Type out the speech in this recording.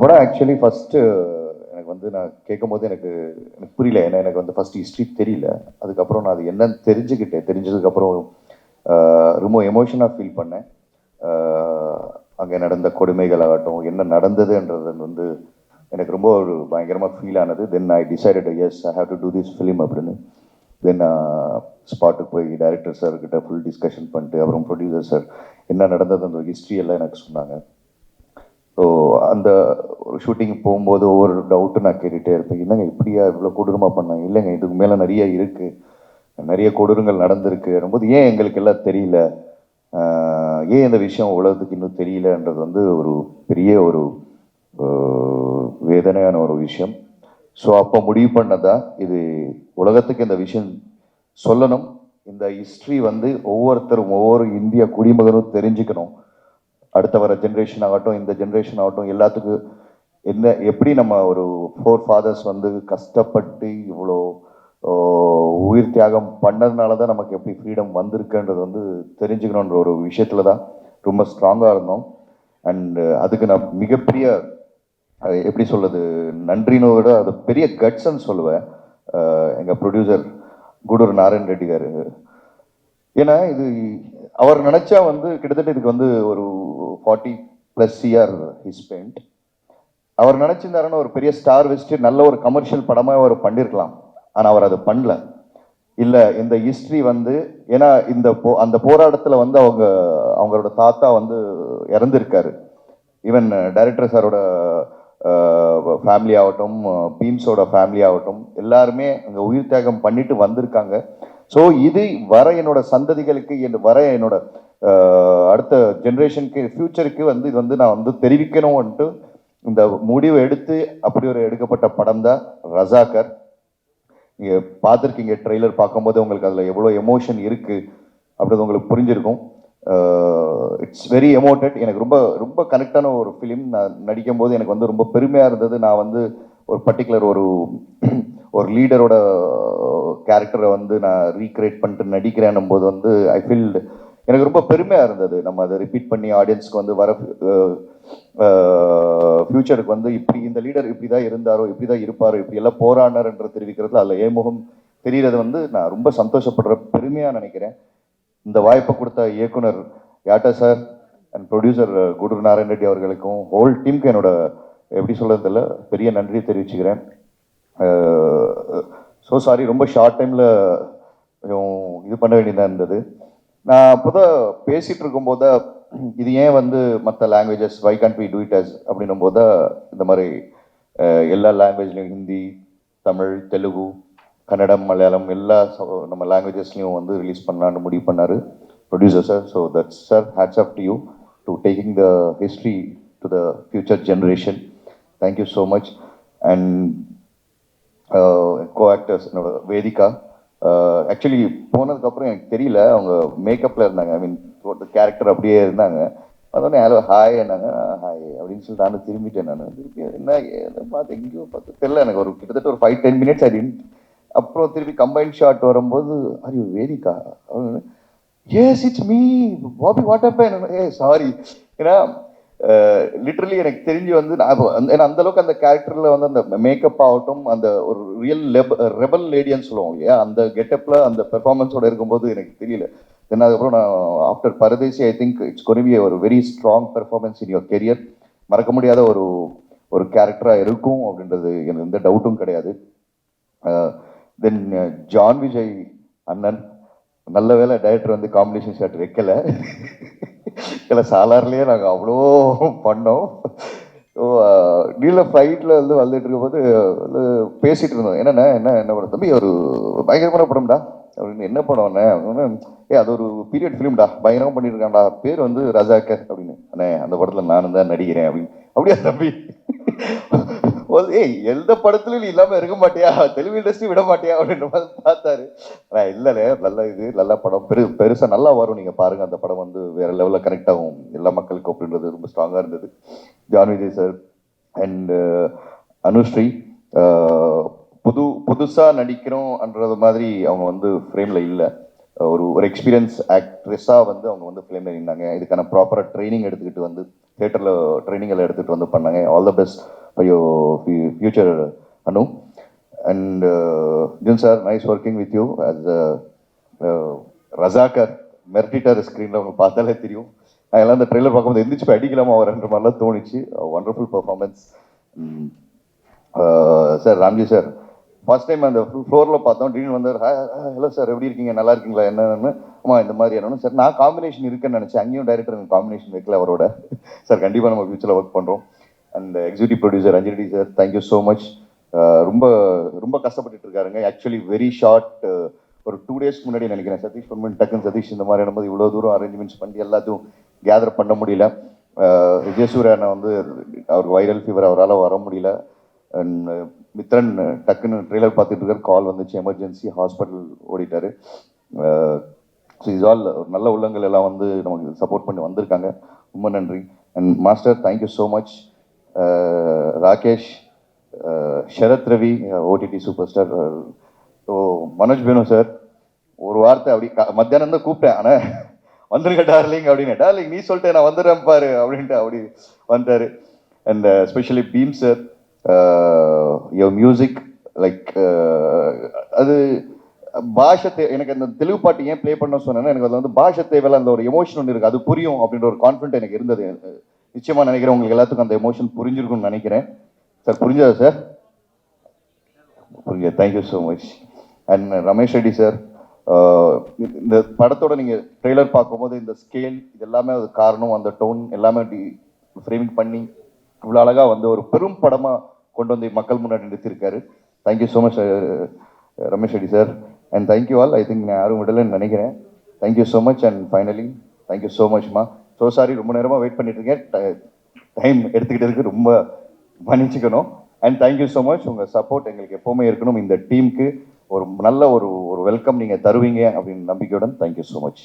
படம் actually first எனக்கு வந்து நான் கேட்கும்போது எனக்கு எனக்கு புரியல. ஏன்னா எனக்கு வந்து ஃபர்ஸ்ட் ஹிஸ்ட்ரி தெரியல. அதுக்கப்புறம் நான் அது என்னன்னு தெரிஞ்சுக்கிட்டேன். தெரிஞ்சதுக்கப்புறம் ரொம்ப எமோஷனாக ஃபீல் பண்ணேன். அங்கே நடந்த கொடுமைகள் ஆகட்டும் என்ன நடந்ததுன்றது வந்து எனக்கு ரொம்ப ஒரு பயங்கரமாக ஃபீல் ஆனது. Then I decided as I have to do this film அப்படின்னு. தென் ஸ்பாட்டுக்கு போய் டைரக்டர் சார்கிட்ட ஃபுல் டிஸ்கஷன் பண்ணிட்டு அப்புறம் ப்ரொடியூசர் சார் என்ன நடந்தது அந்த ஹிஸ்ட்ரி எல்லாம் எனக்கு சொன்னாங்க. ஸோ அந்த ஒரு ஷூட்டிங் போகும்போது ஒவ்வொரு டவுட்டும் நான் கேட்டுகிட்டே இருப்பேன். இல்லைங்க இப்படியா? இவ்வளோ கொடூரமாக பண்ணாங்க இல்லைங்க இதுக்கு மேலே நிறைய இருக்குது நிறைய கொடூரங்கள் நடந்திருக்கு. வரும்போது ஏன் எங்களுக்கு எல்லாம் தெரியல? ஏன் இந்த விஷயம் உலகத்துக்கு இன்னும் தெரியலன்றது வந்து ஒரு பெரிய ஒரு வேதனையான ஒரு விஷயம். ஸோ அப்போ முடிவு பண்ணதான் இது உலகத்துக்கு இந்த விஷயம் சொல்லணும். இந்த ஹிஸ்ட்ரி வந்து ஒவ்வொருத்தரும் ஒவ்வொரு இந்திய குடிமகனும் தெரிஞ்சுக்கணும். அடுத்த வர ஜென்ரேஷன் ஆகட்டும் இந்த ஜென்ரேஷன் ஆகட்டும் எல்லாத்துக்கும் என்ன எப்படி நம்ம ஒரு ஃபோர் ஃபாதர்ஸ் வந்து கஷ்டப்பட்டு இவ்வளோ உயிர் தியாகம் பண்ணதுனால தான் நமக்கு எப்படி ஃப்ரீடம் வந்திருக்குன்றது வந்து தெரிஞ்சுக்கணுன்ற ஒரு விஷயத்துல தான் ரொம்ப ஸ்ட்ராங்காக இருந்தோம். அண்ட் அதுக்கு நான் மிகப்பெரிய எப்படி சொல்கிறது நன்றின்னு விட அது பெரிய கட்ஸ்ன்னு சொல்லுவேன். எங்கள் ப்ரொடியூசர் குடூர் நாராயண் ரெட்டி கார். ஏன்னா இது அவர் நினைச்சா வந்து கிட்டத்தட்ட இதுக்கு வந்து ஒரு ஃபார்ட்டி ப்ளஸ் இயர் ஹிஸ்பெண்ட் அவர் நினைச்சிருந்தாருன்னா ஒரு பெரிய ஸ்டார் வச்சுட்டு நல்ல ஒரு கமர்ஷியல் படமாக அவர் பண்ணியிருக்கலாம் ஆனால் அவர் அதை பண்ணல. இல்லை இந்த ஹிஸ்ட்ரி வந்து ஏன்னா இந்த போ அந்த போராட்டத்தில் வந்து அவங்க அவங்களோட தாத்தா வந்து இறந்துருக்காரு. ஈவன் டைரக்டர் சாரோட ஃபேமிலி ஆகட்டும் பீம்ஸோட ஃபேமிலி ஆகட்டும் எல்லாருமே அங்கே உயிர் தியாகம் பண்ணிட்டு வந்திருக்காங்க. ஸோ இது வர என்னோட சந்ததிகளுக்கு என் வர என்னோட அடுத்த ஜென்ரேஷனுக்கு ஃப்யூச்சருக்கு வந்து இது வந்து நான் வந்து தெரிவிக்கணும்ன்ட்டு இந்த முடிவு எடுத்து அப்படி ஒரு எடுக்கப்பட்ட படம் தான் ரசாக்கர் நீங்கள் பார்த்துருக்கீங்க ட்ரெய்லர் பார்க்கும்போது உங்களுக்கு அதில் எவ்வளோ எமோஷன் இருக்குது அப்படிது உங்களுக்கு புரிஞ்சிருக்கும். இட்ஸ் வெரி எமோட்டட் எனக்கு ரொம்ப ரொம்ப கனெக்டான ஒரு ஃபிலிம் நான் நடிக்கும் போது எனக்கு வந்து ரொம்ப பெருமையாக இருந்தது. நான் வந்து ஒரு பர்டிகுலர் ஒரு ஒரு லீடரோட கேரக்டரை வந்து நான் ரீக்ரியேட் பண்ணிட்டு நடிக்கிறேன்னும் போது வந்து ஐ ஃபீல் எனக்கு ரொம்ப பெருமையாக இருந்தது. நம்ம அதை ரிப்பீட் பண்ணி ஆடியன்ஸ்க்கு வந்து வர ஃப்யூச்சருக்கு வந்து இப்படி இந்த லீடர் இப்படி தான் இருந்தாரோ இப்படி தான் இருப்பாரோ இப்படி எல்லாம் போராடினார்ன்ற தெரிவிக்கிறதுல அதில் ஏமுகம் தெரிகிறது வந்து நான் ரொம்ப சந்தோஷப்படுற பெருமையாக நினைக்கிறேன். இந்த வாய்ப்பை கொடுத்த இயக்குனர் யாட்டா sir and producer Guru Narayan Reddy அவர்களுக்கும் ஹோல் டீமுக்கு என்னோட எப்படி சொல்கிறதில்ல பெரிய நன்றி தெரிவிச்சுக்கிறேன். ஸோ சாரி ரொம்ப ஷார்ட் டைமில் கொஞ்சம் இது பண்ண வேண்டியதாக இருந்தது. நான் அப்போதான் பேசிகிட்டு இருக்கும்போது இது ஏன் வந்து மற்ற languages why can't we do it as அப்படின்னும் போது இந்த மாதிரி எல்லா லாங்குவேஜ்லையும் ஹிந்தி தமிழ் தெலுங்கு கன்னடம் மலையாளம் எல்லா நம்ம லாங்குவேஜஸ்லையும் வந்து ரிலீஸ் பண்ணலான்னு முடிவு பண்ணாரு. Producer sir so that's sir hats off to you to taking the history to the future generation thank you so much and Uh, co actors என்னோட வேதிகா. Uh, ஆக்சுவலி போனதுக்கப்புறம் எனக்கு தெரியல அவங்க மேக்கப்பில் இருந்தாங்க. ஐ மீன் கேரக்டர் அப்படியே இருந்தாங்க. அதோடனே ஹலோ ஹாய் என்னாங்க ஹாய் அப்படின்னு சொல்லிட்டு நான் திரும்பிட்டேன் நான். திருப்பி என்ன பார்த்து எங்கேயோ பார்த்து தெரில எனக்கு ஒரு கிட்டத்தட்ட ஒரு ஃபைவ் டென் மினிட்ஸ் ஐ அப்புறம் திருப்பி கம்பைன் ஷாட் வரும்போது are you Vedhika? Yes it's me Bobby what அப்ப ஏ சாரி ஏன்னா லிட்ரலி எனக்கு தெரிஞ்சு வந்து நான் அந்த- ஏன்னா அந்த அளவுக்கு அந்த கேரக்டரில் வந்து அந்த மேக்கப் ஆகட்டும் அந்த ஒரு ரியல் ரெபல் லேடியன்னு சொல்லுவோம் இல்லையா? அந்த கெட்டப்பில் அந்த பெர்ஃபார்மன்ஸோட இருக்கும்போது எனக்கு தெரியல. தென் அதுக்கப்புறம் நான் after Paradesi I think it's கொரிபி ஒரு very strong performance in your career மறக்க முடியாத ஒரு ஒரு கேரக்டராக இருக்கும் அப்படின்றது எனக்கு எந்த டவுட்டும் கிடையாது. தென் ஜான் விஜய் அண்ணன். நல்ல வேளை டைரக்டர் வந்து காம்பினேஷன் ஷர்ட் வைக்கல. இல்லை சாலார்லேயே நாங்கள் அவ்வளோ பண்ணோம். ஸோ நீல ஃப்ளைட்டில் வந்து வந்துட்டு இருக்கும்போது வந்து பேசிகிட்டு இருந்தோம். என்னண்ணே என்ன என்ன படம்? தம்பி ஒரு பயங்கரமான படம்டா. அப்படின்னு என்ன படம்ண்ணே அப்படின்னு, ஏ அது ஒரு பீரியட் ஃபிலிம்டா பயங்கரமாக பண்ணியிருக்காண்டா பேர் வந்து ரஜாக்கர் அப்படின்னு. அண்ணே அந்த படத்தில் நானும் தான் நடிக்கிறேன் அப்படின்னு. அப்படியா தம்பி? ஏய் எந்த படத்துலயும் நீ இல்லாம இருக்க மாட்டியா? தெலுங்கு இண்டஸ்ட்ரி விட மாட்டியா? அப்படின்ற மாதிரி பார்த்தாரு. நான் இல்லைண்ணே நல்ல இது நல்ல படம். பெரு பெருசா நல்லா வரும். நீங்க பாருங்க அந்த படம் வந்து வேற லெவல்ல கனெக்ட் ஆகும். எல்லா மக்களுக்கும் அப்படின்றது ரொம்ப ஸ்ட்ராங்கா இருந்தது. John Vijay sir and uh, Anusree புது புதுசா நடிக்கிறோம்ன்றது மாதிரி அவங்க வந்து ஃப்ரேம்ல இல்லை. ஒரு ஒரு எக்ஸ்பீரியன்ஸ் ஆக்ட்ரஸாக வந்து அவங்க வந்து ஃபிலிம்ல நின்னாங்க. இதுக்கான ப்ராப்பராக ட்ரைனிங் எடுத்துக்கிட்டு வந்து தேட்டரில் ட்ரைனிங் எல்லாம் எடுத்துகிட்டு வந்து பண்ணாங்க. ஆல் த பெஸ்ட் ஐயோ future Anu and June sir nice working with you as Razakar மெர்டிட்டார் ஸ்க்ரீனில் அவங்க பார்த்தாலே தெரியும். அதெல்லாம் அந்த ட்ரெய்லர் பார்க்கும்போது எந்திரிச்சு போய் அடிக்கலாமா வரன்ற மாதிரிலாம் தோணுச்சு. Wonderful performance sir Ramji sir first time அந்த ஃப்ளோரில் பார்த்தோம். திடீர்னு வந்தார் ஹலோ சார் எப்படி இருக்கீங்க? நல்லா இருக்கீங்களா? என்னென்னு? ஆமாம் இந்த மாதிரி என்னன்னு? சார் நான் காம்பினேஷன் இருக்குன்னு நினச்சேன். அங்கேயும் டைரக்டர் காம்பினேஷன் வைக்கல அவரோட. சார் கண்டிப்பாக நம்ம ஃபியூச்சரில் ஒர்க் பண்ணுறோம் and executive producer Anjali sir thank you so much ரொம்ப ரொம்ப கஷ்டப்பட்டுட்டு இருக்காருங்க. ஆக்சுவலி வெரி ஷார்ட் ஒரு டூ டேஸ்க்கு முன்னாடி நினைக்கிறேன். சதீஷ் பொன்மன் டக்குன்னு சதீஷ் இந்த மாதிரி போது இவ்வளோ தூரம் அரேஞ்ச்மெண்ட்ஸ் பண்ணி எல்லாத்தையும் கேதர் பண்ண முடியல. Uh, விஜயசூரியனை வந்து அவருக்கு வைரல் ஃபீவர் அவரால் வர முடியல. அண்ட் uh, மித்ரன் uh, டக்குன்னு ட்ரெய்லர் பார்த்துட்டு இருக்கார். கால் வந்துச்சு. எமர்ஜென்சி ஹாஸ்பிட்டல் ஓடிட்டார். ஸோ இஸ் ஆல் நல்ல உள்ளங்கள் எல்லாம் வந்து நமக்கு சப்போர்ட் பண்ணி வந்திருக்காங்க. ரொம்ப நன்றி. And master thank you so much Rakesh Sharath Ravi OTT super star so Manoj fan sir ஒரு வார்த்தை அப்படி க- மத்தியானம் தான் கூப்பிட்டேன். ஆனால் வந்துருங்க டார்லிங் அப்படின்னு. டார்லிங் நீ சொல்லிட்டு நான் வந்துடுறேன் பாரு அப்படின்ட்டு அப்படி வந்தார். And specially Bheem sir your music like அது பாஷை தே எனக்கு அந்த தெலுங்கு பாட்டு ஏன் ப்ளே பண்ண சொன்னேன்னா எனக்கு அது வந்து பாஷை தேவையில்ல அந்த ஒரு எமோஷன் ஒன்று இருக்குது அது புரியும் அப்படின்ற ஒரு கான்ஃபிடென்ட் எனக்கு இருந்தது நிச்சயமாக நினைக்கிறேன் உங்களுக்கு எல்லாத்துக்கும் அந்த எமோஷன் புரிஞ்சிருக்கும்னு நினைக்கிறேன். சார் புரிஞ்சதா சார் புரியுது. Thank you so much and Ramesh Reddy sir இந்த படத்தோட நீங்கள் ட்ரெய்லர் பார்க்கும்போது இந்த ஸ்கேல் இது எல்லாமே அது காரணம் அந்த டோன் எல்லாமே டி ஃப்ரேமிங் பண்ணி இவ்வளோ அழகாக வந்து ஒரு பெரும் படமாக கொண்டு வந்து மக்கள் முன்னாடி நிறுத்திருக்காரு thank you so much Ramesh Reddy sir and thank you all I think நான் யாரும் விடலைன்னு நினைக்கிறேன். Thank you so much and finally thank you so மச்மா so sorry ரொம்ப நேரமாக வெயிட் பண்ணிட்டு இருக்கேன் டைம் எடுத்துக்கிட்டதுக்கு ரொம்ப மன்னிச்சுக்கணும். And thank you so much உங்கள் சப்போர்ட் எங்களுக்கு எப்போவுமே இருக்கணும். இந்த டீமுக்கு ஒரு நல்ல ஒரு ஒரு வெல்கம் நீங்கள் தருவீங்க அப்படின்னு நம்பிக்கையுடன் தேங்க்யூ ஸோ மச்